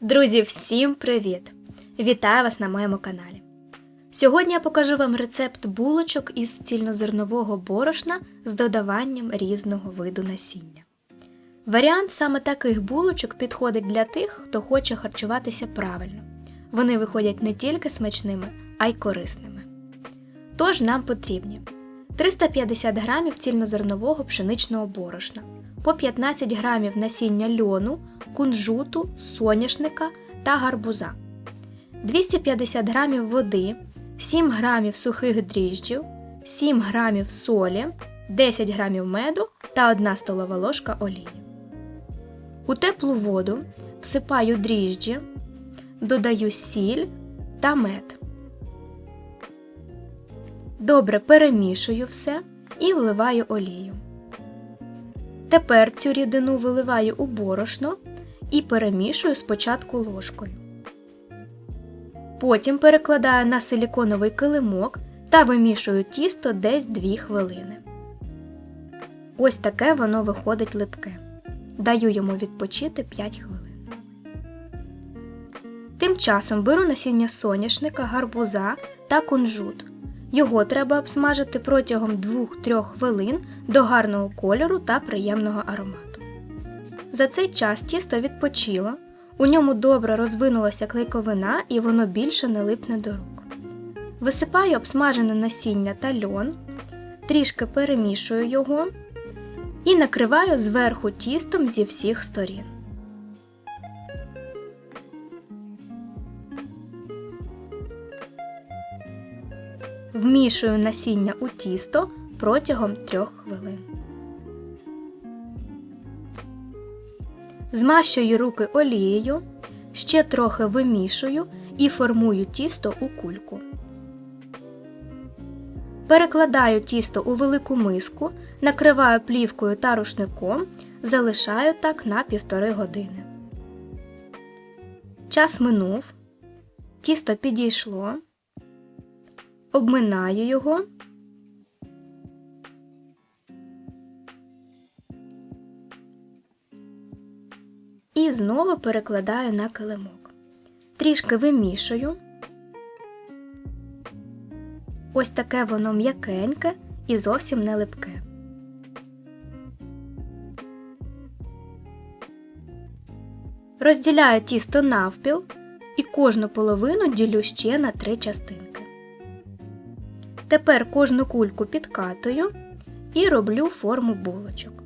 Друзі, всім привіт! Вітаю вас на моєму каналі. Сьогодні я покажу вам рецепт булочок із цільнозернового борошна з додаванням різного виду насіння. Варіант саме таких булочок підходить для тих, хто хоче харчуватися правильно. Вони виходять не тільки смачними, а й корисними. Тож нам потрібні 350 г цільнозернового пшеничного борошна, по 15 г насіння льону, кунжуту, соняшника та гарбуза, 250 г води, 7 г сухих дріжджів, 7 г солі, 10 г меду та 1 столова ложка олії. У теплу воду всипаю дріжджі, додаю сіль та мед. Добре перемішую все і вливаю олію. Тепер цю рідину виливаю у борошно і перемішую спочатку ложкою. Потім перекладаю на силіконовий килимок та вимішую тісто десь 2 хвилини. Ось таке воно виходить липке. Даю йому відпочити 5 хвилин. Тим часом беру насіння соняшника, гарбуза та кунжут. Його треба обсмажити протягом 2-3 хвилин до гарного кольору та приємного аромату. За цей час тісто відпочило, у ньому добре розвинулася клейковина і воно більше не липне до рук. Висипаю обсмажене насіння та льон, трішки перемішую його і накриваю зверху тістом зі всіх сторін. Вмішую насіння у тісто протягом 3 хвилин. Змащую руки олією, ще трохи вимішую і формую тісто у кульку. Перекладаю тісто у велику миску, накриваю плівкою та рушником, залишаю так на півтори години. Час минув, тісто підійшло, обминаю його. І знову перекладаю на килимок. Трішки вимішую. Ось таке воно м'якеньке і зовсім не липке. Розділяю тісто навпіл і кожну половину ділю ще на три частинки. Тепер кожну кульку підкатую і роблю форму булочок.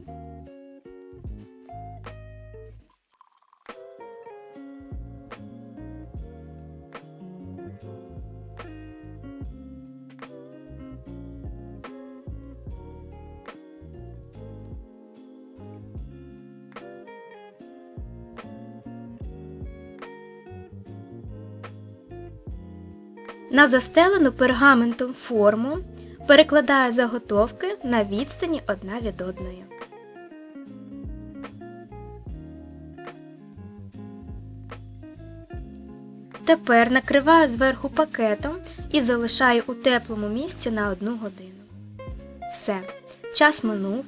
На застелену пергаментом форму перекладаю заготовки на відстані одна від одної. Тепер накриваю зверху пакетом і залишаю у теплому місці на одну годину. Все, час минув,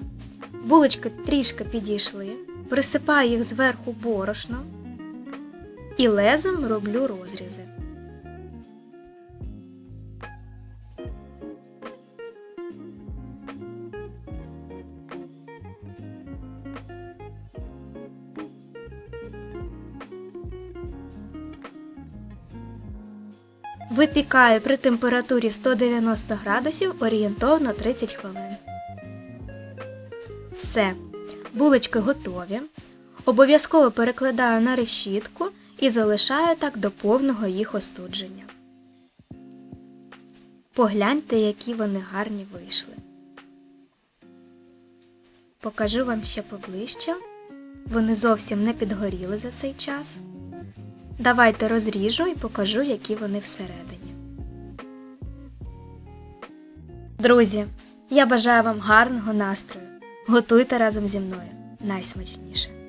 булочки трішки підійшли, присипаю їх зверху борошно і лезом роблю розрізи. Випікаю при температурі 190 градусів орієнтовно 30 хвилин. Все. Булочки готові. Обов'язково перекладаю на решітку і залишаю так до повного їх остудження. Погляньте, які вони гарні вийшли. Покажу вам ще поближче. Вони зовсім не підгоріли за цей час. Давайте розріжу і покажу, які вони всередині. Друзі, я бажаю вам гарного настрою. Готуйте разом зі мною найсмачніше.